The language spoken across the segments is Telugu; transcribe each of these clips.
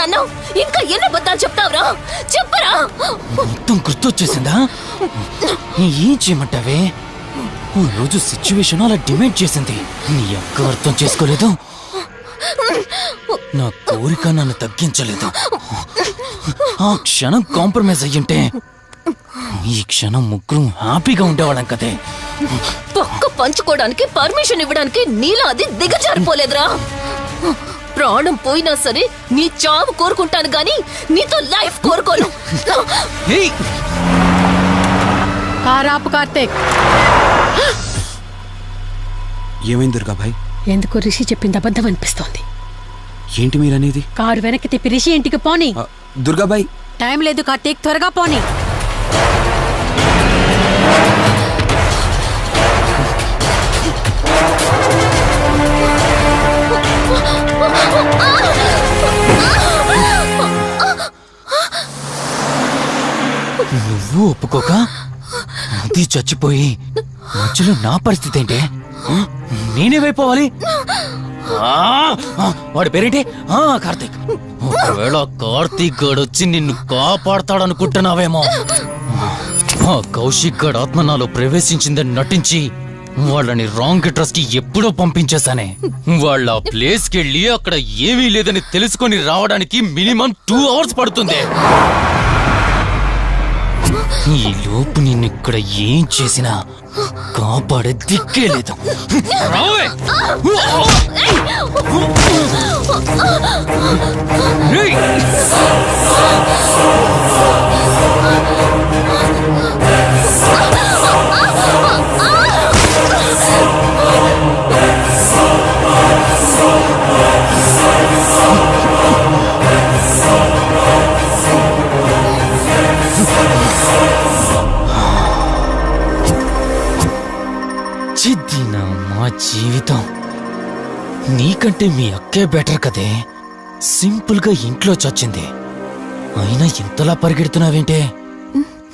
చేశానన్నావు ఇంకా ఎన్ని అబద్ధాలు చెప్తావురా? చెప్పరా? మొత్తం గుర్తొచ్చేసిందా? ఏం చేయమంటావే? ఓ రోజు సిచ్యువేషన్ అలా డిమాండ్ చేసింది. నీ అక్క అర్థం చేసుకోలేదు. నా కోరిక నన్ను తగ్గించలేదు. ఆ క్షణం కాంప్రమైజ్ అయ్యుంటే ఈ క్షణం ముగ్గురు హ్యాపీగా ఉండేవాళ్ళం కదే. పక్క పంచుకోవడానికి పర్మిషన్ ఇవ్వడానికి నీలో అది దిగజారిపోలేదురా. ప్రాణం పోయినా సరే నీ చావు కోరుకుంటాను గాని నీతో లైఫ్ కోరుకోను! కారాపు కార్తీక్. ఏమైంది దుర్గాభాయ్ ఎందుకు రిషి చెప్పింది అబద్ధం అనిపిస్తోంది. ఏంటి మీరనేది? కారు వెనక్కి తిప్పి రిషి ఇంటికి పోని. దుర్గాబాయ్ టైం లేదు కార్తీక్ త్వరగా పోని. నువ్వు ఒప్పుకోక? అది చచ్చిపోయి మధ్యలో నా పరిస్థితి ఏంటి? నేనేమైపోవాలి వాడి పేరేంటి? ఆ, కార్తీక్. ఒకవేళ కార్తీక్ గడు వచ్చి నిన్ను కాపాడతాడనుకుంటున్నావేమో. ఆ కౌశిక్ గడ్ ఆత్మ నాలో ప్రవేశించిందని నటించి వాళ్ళని రాంగ్ అడ్రస్కి ఎప్పుడో పంపించేశానే. వాళ్ళ ప్లేస్ కెళ్ళి అక్కడ ఏమీ లేదని తెలుసుకొని రావడానికి మినిమం టూ అవర్స్ పడుతుంది. ఈ లోపు నిన్ను ఇక్కడ ఏం చేసినా కాపాడే దిక్కే లేదు. రావే! కంటే మీ అక్కే బెటర్ కదే. సింపుల్గా ఇంట్లో చచ్చింది. అయినా ఇంతలా పరిగెడుతున్నావేంటే?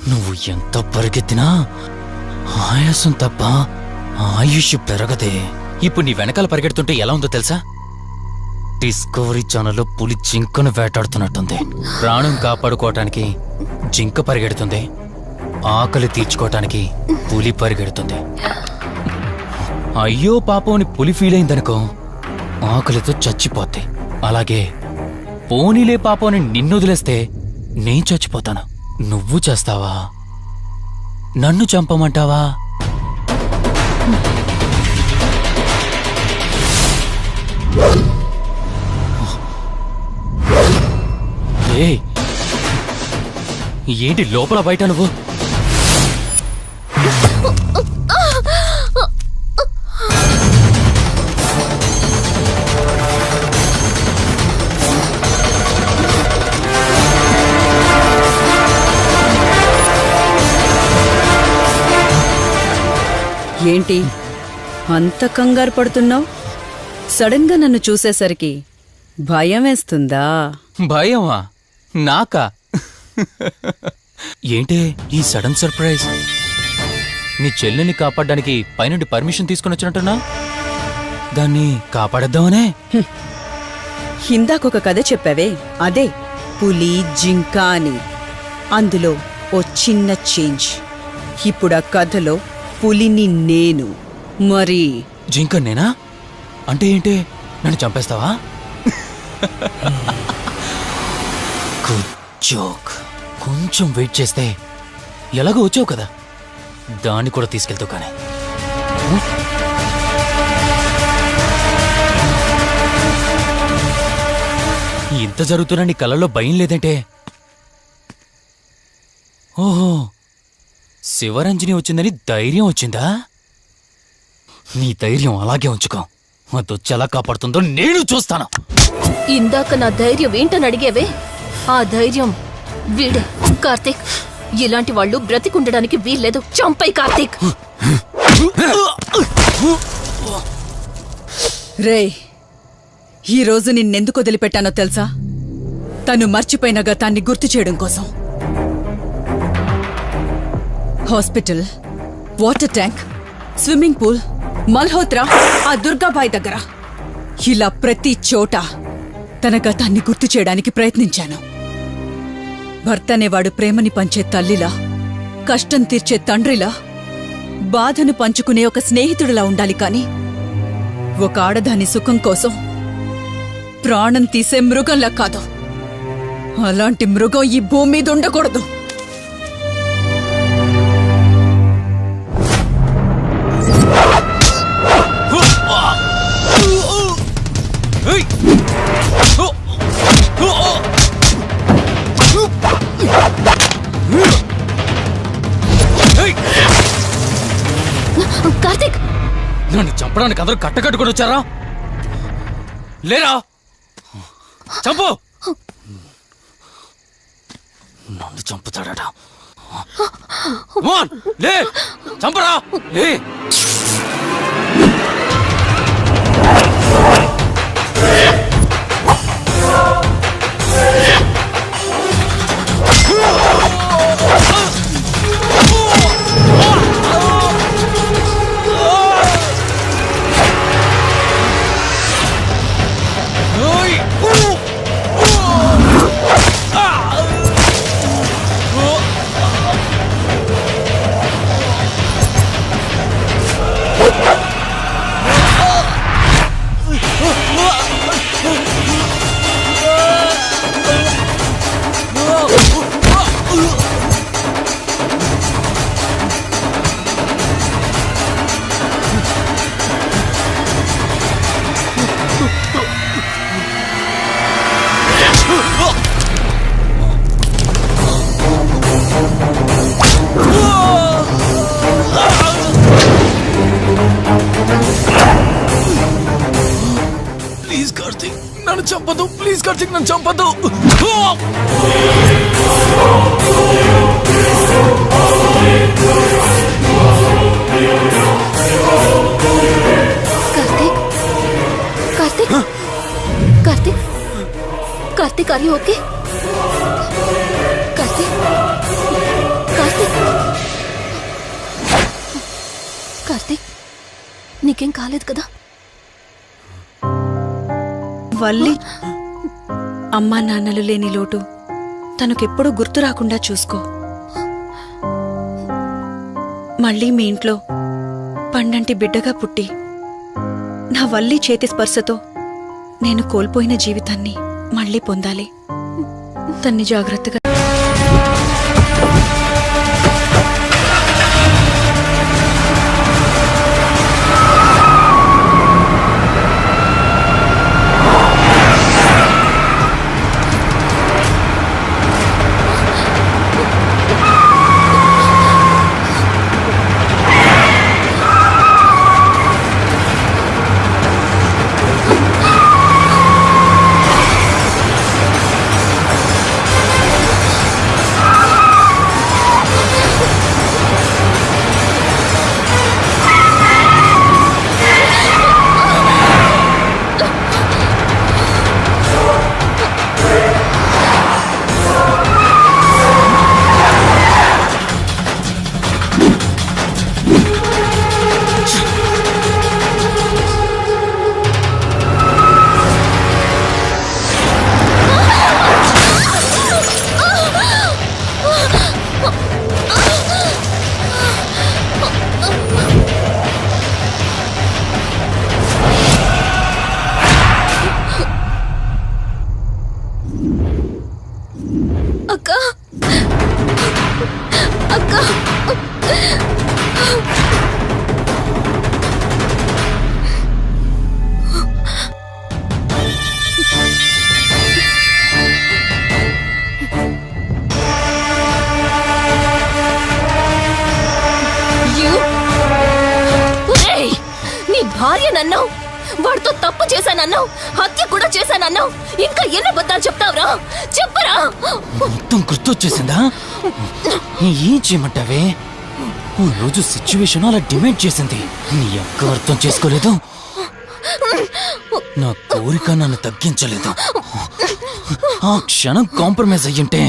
నువ్వు ఎంత పరిగెత్తినా ఆయాసం తప్ప ఆయుష్ పెరగదే. ఇప్పుడు నీ వెనకాల పరిగెడుతుంటే ఎలా ఉందో తెలుసా? డిస్కవరీ ఛానల్లో పులి జింకను వేటాడుతున్నట్టుంది. ప్రాణం కాపాడుకోవటానికి జింక పరిగెడుతుంది. ఆకలి తీర్చుకోవటానికి పులి పరిగెడుతుంది. అయ్యో పాపం అని పులి ఫీల్ అయిందనుకో. ఆకలితో చచ్చిపోతాయి అలాగే పోనీలే పాపం అని నిన్ను వదిలేస్తే నేను చచ్చిపోతాను. నువ్వు చేస్తావా? నన్ను చంపమంటావా? ఏయ్, ఏంటి లోపల బయట నువ్వు? ఏంటి? అంత కంగారు పడుతున్నావు? సడన్గా నన్ను చూసేసరికి భయం వేస్తుందా? భయమా? నాకా? ఏంటే ఈ సడన్ సర్ప్రైజ్? నీ చెల్లెల్ని కాపాడడానికి పైనుండి పర్మిషన్ తీసుకుని వచ్చినట్టున్నా? దాన్ని కాపాడేద్దామనే? ఇందాకొక కథ చెప్పావే అదే పులి జింక అని. అందులో ఓ చిన్న చేంజ్. ఇప్పుడు ఆ కథలో పులిని నేను. మరి? జింక నేనా? అంటే ఏంటి? నన్ను చంపేస్తావా? జోక్. కొంచెం వెయిట్ చేస్తే ఎలాగో వచ్చావు కదా? దాన్ని కూడా తీసుకెళ్తావు కానీ. ఇంత జరుగుతున్నా నీ కళ్ళలో భయం లేదంటే? ఓహో. శివరంజని వచ్చిందని ధైర్యం వచ్చిందా? నీ ధైర్యం అలాగే ఉంచుకో. అదొచ్చి ఎలా కాపాడుతుందో నేను చూస్తాను. ఇందాక నా ధైర్యం ఏంటని అడిగేవే? ఆ ధైర్యం వీడే. కార్తీక్ ఇలాంటి వాళ్ళు బ్రతికుండడానికి వీల్లేదు. చంపై కార్తీక్. రే ఈరోజు నిన్నెందుకు వదిలిపెట్టానో తెలుసా? తను మర్చిపోయిన గతాన్ని గుర్తు చేయడం కోసం. Hospital water tank swimming pool Malhotra ఆ దుర్గాబాయ్ దగ్గర. ఇలా ప్రతి చోట తన గతాన్ని గుర్తు చేయడానికి ప్రయత్నించాను. భర్త అనేవాడు ప్రేమని పంచే తల్లిలా కష్టం తీర్చే తండ్రిలా బాధను పంచుకునే ఒక స్నేహితుడిలా ఉండాలి కాని ఒక ఆడదాని సుఖం కోసం ప్రాణం తీసే మృగంలా కాదు. అలాంటి మృగం ఈ భూమి మీద ఉండకూడదు. నన్ను చంపడానికి అందరూ కట్టకట్టుకుని వచ్చారా? లేరా? చంపు! నన్ను చంపుతాడట. లే చంపరా. లే. ఓయ్! కార్తీక్ నన్ను చంపదు. Karthik? Karthik? Karthik? Karthik are you okay Karthik? Karthik? Karthik నీకేం కాలేదు కదా? వల్లి అమ్మా నాన్నలు లేని లోటు తనకెప్పుడూ గుర్తు రాకుండా చూసుకో. మళ్ళీ మీ ఇంట్లో పండంటి బిడ్డగా పుట్టి నా వల్లి చేతి స్పర్శతో నేను కోల్పోయిన జీవితాన్ని మళ్ళీ పొందాలి. తన్ని జాగ్రత్తగా అక్క అక్క You- ఒరేయ్! నీ భార్య నన్నావు వాడితో తప్పు చేశానన్నావు హత్య కూడా చేశానన్నావు. ఇంకా ఎన్ని అబద్ధాలు చెప్తావురా? చెప్పరా? మొత్తం గుర్తొచ్చేసిందా? ఏం చేయమంటావే? ఓ రోజు సిచ్యువేషన్ అలా డిమాండ్ చేసింది. నీ అక్క అర్థం చేసుకోలేదు. నా కోరిక నన్ను తగ్గించలేదు. ఆ క్షణం కాంప్రమైజ్ అయ్యుంటే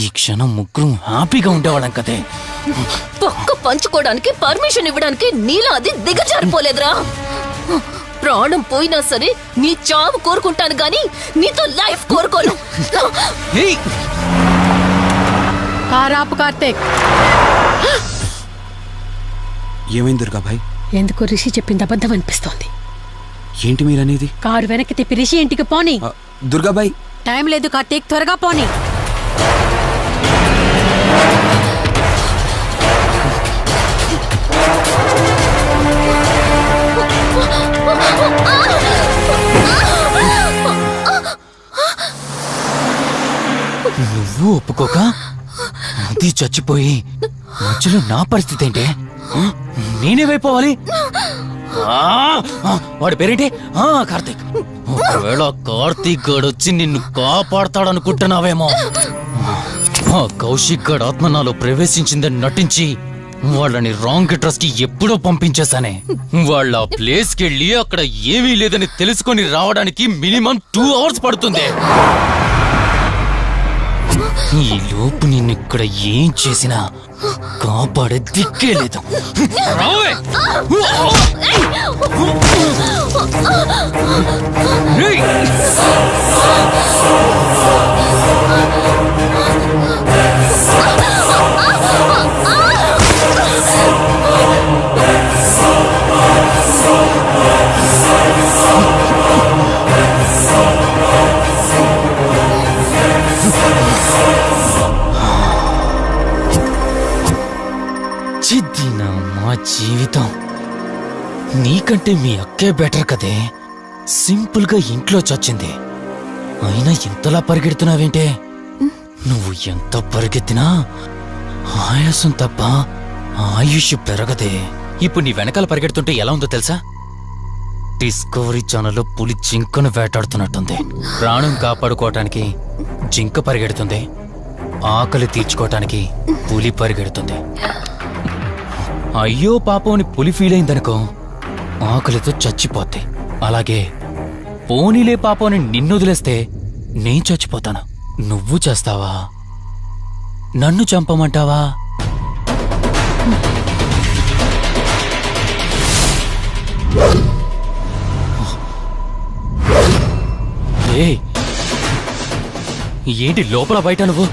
ఈ క్షణం ముగ్గురు హ్యాపీగా ఉండేవాళ్ళం కదే. పక్క పంచుకోవడానికి పర్మిషన్ ఇవ్వడానికి నీలా అది దిగజారిపోలేదురా. ప్రాణం పోయినా సరే నీ చావు కోరుకుంటాను గాని నీతో లైఫ్ కోరుకోను! కారాపు కార్తీక్. ఏమైంది దుర్గాబాయ్ ఎందుకు రిషి చెప్పింది అబద్ధం అనిపిస్తోంది. ఏంటి మీరనేది? కారు వెనక్కి తిప్పి రిషి ఇంటికి పోని. దుర్గాబాయ్ టైం లేదు కార్తీక్ త్వరగా పోని. నువ్వు ఒప్పుకోక? అది చచ్చిపోయి మధ్యలో నా పరిస్థితి ఏంటి? నేనేమైపోవాలి వాడి పేరేంటి? ఆ, కార్తీక్. ఒకవేళ కార్తీక్ గడు వచ్చి నిన్ను కాపాడతాడనుకుంటున్నావేమో. ఆ కౌశిక్ గడ్ ఆత్మ నాలో ప్రవేశించిందని నటించి వాళ్ళని రాంగ్ అడ్రస్కి ఎప్పుడో పంపించేశానే. వాళ్ళ ప్లేస్ కెళ్ళి వెళ్ళి అక్కడ ఏమీ లేదని తెలుసుకొని రావడానికి మినిమం టూ అవర్స్ పడుతుంది. ఈ లోపు నిన్ను ఇక్కడ ఏం చేసినా కాపాడే దిక్కే లేదు రావే! నీకంటే మీ అక్కే బెటర్ కదే. సింపుల్గా ఇంట్లో చచ్చింది. అయినా ఇంతలా పరిగెడుతున్నావేంటే? నువ్వు ఎంత పరిగెత్తినా ఆయాసం తప్ప ఆయుష్ పెరగదే. ఇప్పుడు నీ వెనకాల పరిగెడుతుంటే ఎలా ఉందో తెలుసా? డిస్కవరీ ఛానల్లో పులి జింకను వేటాడుతున్నట్టుంది. ప్రాణం కాపాడుకోవటానికి జింక పరిగెడుతుంది. ఆకలి తీర్చుకోవటానికి పులి పరిగెడుతుంది. అయ్యో పాపం అని పులి ఫీల్ అయిందనుకో ఆకలితో చచ్చిపోద్ది అలాగే పోనీలే పాపం అని నిన్ను వదిలేస్తే నేను చచ్చిపోతాను. నువ్వు చేస్తావా? నన్ను చంపమంటావా? ఏయ్! ఏంటి లోపల బయట నువ్వు?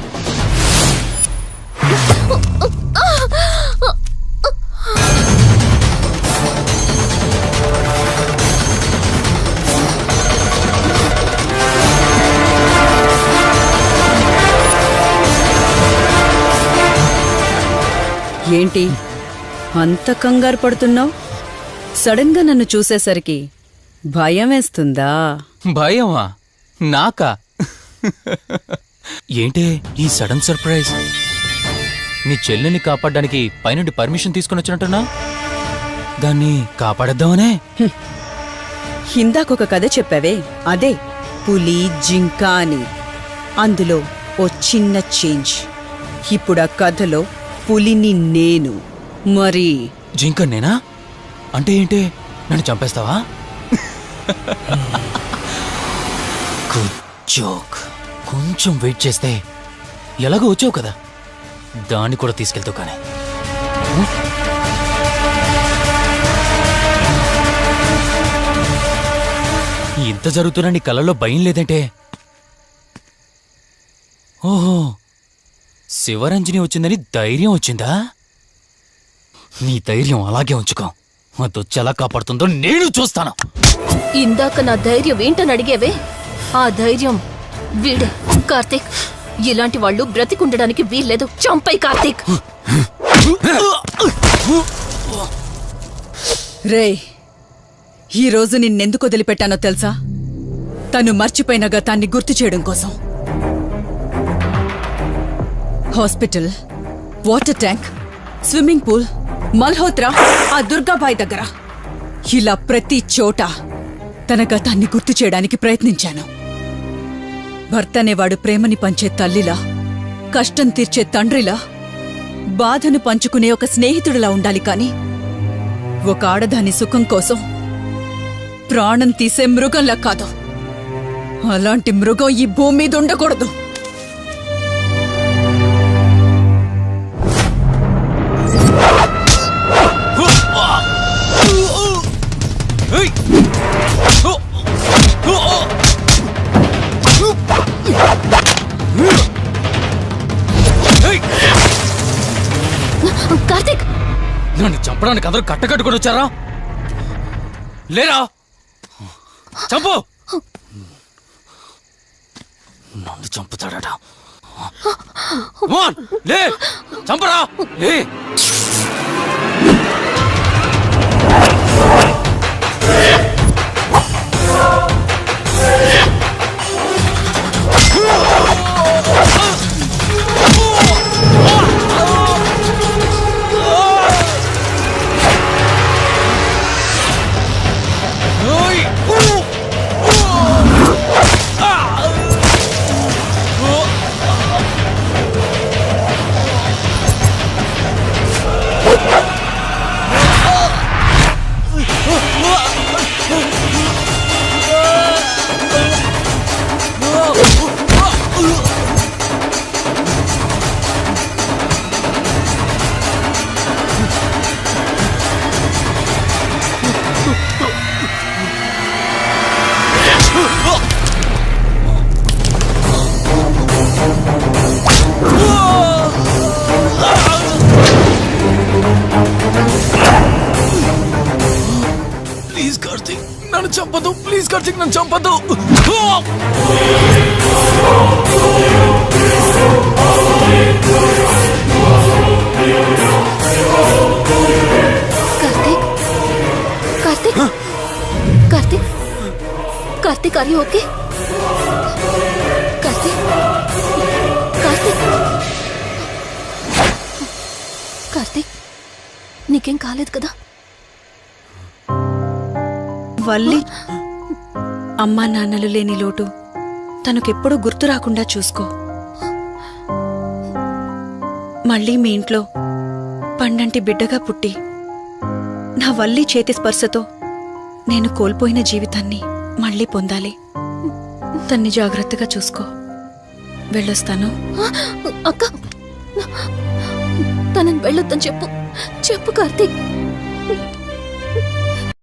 ఏంటి? అంత కంగారు పడుతున్నావు? సడన్గా నన్ను చూసేసరికి భయం వేస్తుందా? భయమా? నాకా? ఏంటి ఈ సడన్ సర్ప్రైజ్? నీ చెల్లెల్ని కాపాడడానికి పైనుండి పర్మిషన్ తీసుకుని వచ్చినట్టున్నా దాన్ని కాపాడేద్దామనే? ఇందాకొక కథ చెప్పావే. అదే పులి జింక అని. అందులో ఓ చిన్న చేంజ్. ఇప్పుడు ఆ కథలో పులిని నేను. మరి? జింక నేనా? అంటే ఏంటి? నన్ను చంపేస్తావా? జోక్. కొంచెం వెయిట్ చేస్తే ఎలాగో వచ్చావు కదా? దాన్ని కూడా తీసుకెళ్తావు కానీ. ఇంత జరుగుతున్నా నీ కళ్ళలో భయం లేదంటే? ఓహో. శివరంజని వచ్చిందని ధైర్యం వచ్చిందా? నీ ధైర్యం అలాగే ఉంచుకో. అదొచ్చి ఎలా కాపాడుతుందో నేను చూస్తాను. ఇందాక నా ధైర్యం ఏంటని అడిగేవే? ఆ ధైర్యం వీడే కార్తీక్. ఇలాంటి వాళ్ళు బ్రతికుండడానికి వీల్లేదు. చంపై కార్తీక్. రే ఈరోజు నిన్నెందుకు వదిలిపెట్టానో తెలుసా? తను మర్చిపోయిన గతాన్ని గుర్తు చేయడం కోసం. Hospital water tank swimming pool Malhotra ఆ దుర్గాబాయ్ దగ్గర. ఇలా ప్రతి చోట తన గతాన్ని గుర్తు చేయడానికి ప్రయత్నించాను. భర్త అనేవాడు ప్రేమని పంచే తల్లిలా కష్టం తీర్చే తండ్రిలా బాధను పంచుకునే ఒక స్నేహితుడిలా ఉండాలి కాని ఒక ఆడదాని సుఖం కోసం ప్రాణం తీసే మృగంలా కాదు. అలాంటి మృగం ఈ భూమి మీద ఉండకూడదు. చంపడానికి అందరూ కట్టకట్టుకుని వచ్చారా? లేరా? చంపు! నన్ను చంపుతాడట. లే చంపరా. లే. Oh! నన్ను చంపదు Karthik. Karthik. Karthik. Karthik are you okay Karthik. Karthik. Karthik నీకేం కాలేదు కదా? వల్లి. అమ్మా నాన్నలు లేని లోటు తనకెప్పుడూ గుర్తు రాకుండా చూసుకో. మళ్ళీ మీ ఇంట్లో పండంటి బిడ్డగా పుట్టి నా వల్లి చేతి స్పర్శతో నేను కోల్పోయిన జీవితాన్ని మళ్ళీ పొందాలి. తన్ని జాగ్రత్తగా చూసుకో. వెళ్ళొస్తాను. అక్క తనని వెళ్ళొద్దని చెప్పు. చెప్పు కార్తీక్.